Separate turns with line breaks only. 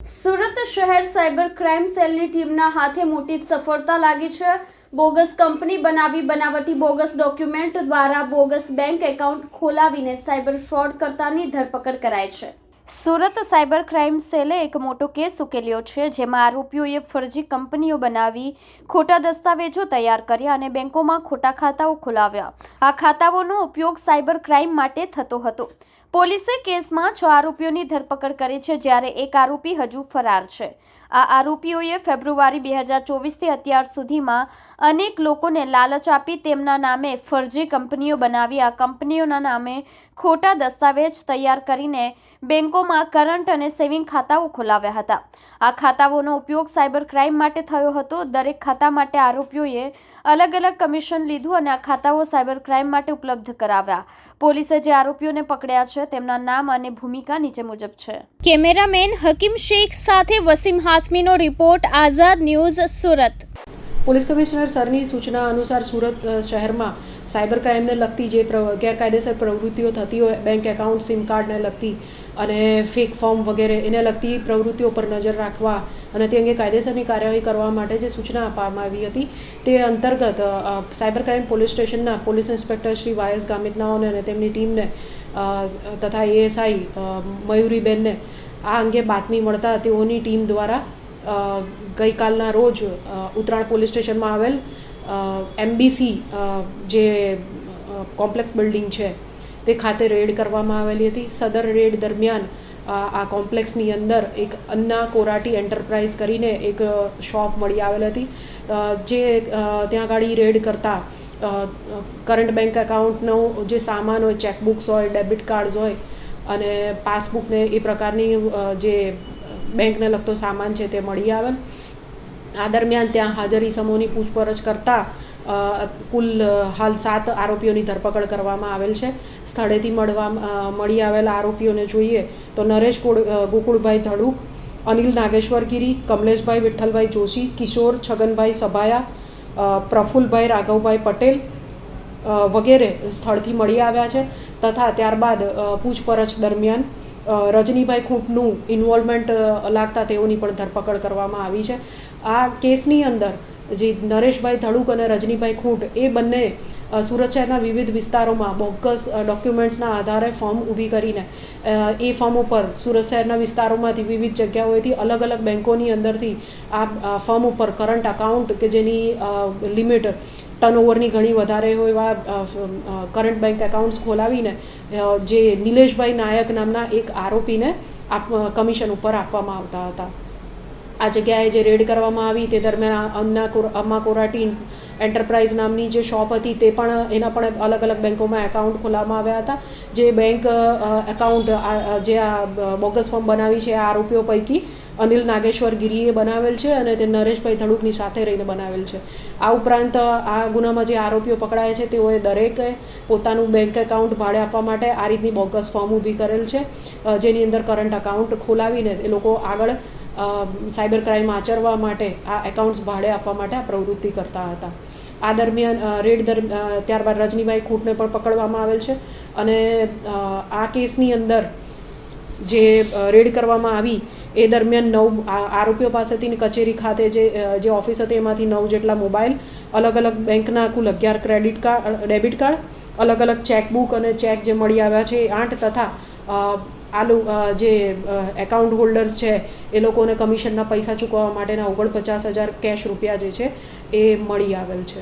સુરત શહેર cyber crime સેલની ટીમના હાથે મોટી સફળતા લાગી છે. બોગસ કંપની બનાવી બનાવટી બોગસ ડોક્યુમેન્ટ દ્વારા બોગસ બેંક એકાઉન્ટ ખોલાવીને સાયબર ફ્રોડ કરતાની ધરપકડ કરાઈ છે. સુરત સાયબર ક્રાઇમ સેલે એક મોટો કેસ ઉકેલ્યો છે, જેમાં આરોપીઓએ ફરજી કંપનીઓ બનાવી, ખોટા દસ્તાવેજો તૈયાર કર્યા અને બેંકોમાં ખોટા ખાતાઓ ખોલાવ્યા. આ ખાતાઓનો ઉપયોગ સાયબર ક્રાઇમ માટે થતો હતો. પોલીસે કેસમાં છ આરોપીઓની ધરપકડ કરી છે, જ્યારે એક આરોપી હજુ ફરાર છે. આ આરોપીઓએ ફેબ્રુઆરી બે હજાર ચોવીસથી અત્યાર સુધીમાં અનેક લોકોને લાલચ આપી તેમના નામે ફરજી કંપનીઓ બનાવી, આ કંપનીઓના નામે ખોટા દસ્તાવેજ તૈયાર કરીને બેંકોમાં કરંટ અને સેવિંગ ખાતાઓ ખોલાવ્યા હતા. આ ખાતાઓનો ઉપયોગ સાયબર ક્રાઇમ માટે થયો હતો. દરેક ખાતા માટે આરોપીઓએ અલગ અલગ કમિશન લીધું અને આ ખાતાઓ સાયબર ક્રાઇમ માટે ઉપલબ્ધ કરાવ્યા. પોલીસે જે આરોપીઓને પકડ્યા છે, તેમના નામ અને ભૂમિકા નીચે મુજબ છે. કેમેરામેન હકીમ શેખ સાથે Wasim હાસમીનો report, Azad news Surat.
Police commissioner સરની સૂચના અનુસાર સુરત શહેરમાં સાયબર ક્રાઇમને લગતી જે ગેરકાયદેસર પ્રવૃત્તિઓ થતી હોય, બેંક એકાઉન્ટ, સિમ કાર્ડને લગતી અને ફેક ફોર્મ વગેરે, એને લગતી પ્રવૃત્તિઓ પર નજર રાખવા અને તે અંગે કાયદેસરની કાર્યવાહી કરવા માટે જે સૂચના આપવામાં આવી હતી, તે અંતર્ગત સાયબર ક્રાઇમ પોલીસ સ્ટેશનના police inspector Shri Y S ગામિતનાઓને અને તેમની ટીમને તથા એએસઆઈ મયુરીબેનને આ અંગે બાતમી મળતા તેઓની ટીમ દ્વારા ગઈકાલના રોજ ઉત્તરાણ પોલીસ સ્ટેશનમાં આવેલ એમબીસી જે કોમ્પ્લેક્સ બિલ્ડિંગ છે, તે ખાતે રેડ કરવામાં આવેલી હતી. સદર રેડ દરમિયાન આ કોમ્પ્લેક્સની અંદર એક અન્ના કોરાટી એન્ટરપ્રાઇઝ કરીને એક શોપ મળી આવેલ હતી. જે ત્યાં ગાડી રેડ કરતાં કરંટ બેંક એકાઉન્ટનો જે સામાન હોય, ચેકબુક્સ હોય, ડેબિટ કાર્ડ્સ હોય અને પાસબુકને એ પ્રકારની જે બેંકને લગતો સામાન છે તે મળી આવેલ આ દરમિયાન ત્યાં હાજર ઇસમોની પૂછપરછ કરતાં કુલ હાલ સાત આરોપીઓની ધરપકડ કરવામાં આવેલ છે. સ્થળેથી મળવા મળી આવેલા આરોપીઓને જોઈએ તો નરેશ ગોકુળભાઈ ધડુક, અનિલ નાગેશ્વર ગીરી, કમલેશભાઈ વિઠ્ઠલભાઈ જોશી, કિશોર છગનભાઈ સભાયા પ્રફુલભાઈ રાઘવભાઈ પટેલ વગેરે સ્થળથી મળી આવ્યા છે. તથા ત્યારબાદ પૂછપરછ દરમિયાન રજનીભાઈ ખૂંટનું ઇન્વોલ્વમેન્ટ લાગતા તેઓની પણ ધરપકડ કરવામાં આવી છે. આ કેસની અંદર જે નરેશભાઈ ધડુક અને રજનીભાઈ ખૂંટ, એ બંને સુરત શહેરના વિવિધ વિસ્તારોમાં બોગસ ડોક્યુમેન્ટ્સના આધારે ફોર્મ ઊભી કરીને એ ફોર્મ ઉપર સુરત શહેરના વિસ્તારોમાંથી વિવિધ જગ્યાઓએથી અલગ અલગ બેન્કોની અંદરથી આ ફોર્મ ઉપર કરંટ અકાઉન્ટ કે જેની લિમિટ ટર્નઓવરની ઘણી વધારે હોય એવા કરંટ બેંક એકાઉન્ટ્સ ખોલાવીને જે નિલેશભાઈ નાયક નામના એક આરોપીને આપ કમિશન ઉપર આપવામાં આવતા હતા. આ જગ્યાએ જે રેડ કરવામાં આવી તે દરમિયાન કોર, અમ્મા કોરાટી એન્ટરપ્રાઇઝ નામની જે શોપ હતી તે પણ એના પણ અલગ અલગ બેન્કોમાં એકાઉન્ટ ખોલાવવામાં આવ્યા હતા. જે બેંક એકાઉન્ટ જે આ બોગસ ફોર્મ બનાવી છે, આ આરોપીઓ પૈકી અનિલ નાગેશ્વર ગિરીએ બનાવેલ છે અને તે નરેશભાઈ ધડુકની સાથે રહીને બનાવેલ છે. આ ઉપરાંત આ ગુનામાં જે આરોપીઓ પકડાયા છે તેઓએ દરેકે પોતાનું બેંક એકાઉન્ટ ભાડે આપવા માટે આ રીતની બોગસ ફોર્મ ઊભી કરેલ છે. જેની અંદર કરંટ અકાઉન્ટ ખોલાવીને એ લોકો આગળ સાયબર ક્રાઇમ આચરવા માટે આ એકાઉન્ટ્સ ભાડે આપવા માટે આ પ્રવૃત્તિ કરતા હતા. આ દરમિયાન રેડ દર ત્યારબાદ રજનીભાઈ ખૂટને પણ પકડવામાં આવેલ છે અને આ કેસની અંદર જે રેડ કરવામાં આવી એ દરમિયાન નવ આરોપીઓ પાસેથી કચેરી ખાતે જે જે ઓફિસ હતી એમાંથી નવ જેટલા મોબાઈલ અલગ અલગ બેંકના કુલ અગિયાર ક્રેડિટ કાર્ડ, ડેબિટ કાર્ડ અલગ અલગ ચેકબુક અને ચેક જે મળી આવ્યા છે એ આઠ તથા અ, આ લો- અ, જે એકાઉન્ટ હોલ્ડર્સ છે એ લોકોને કમિશનના પૈસા ચૂકવવા માટેના ઓગણપચાસ હજાર કેશ રૂપિયા જે છે એ મળી આવેલ છે.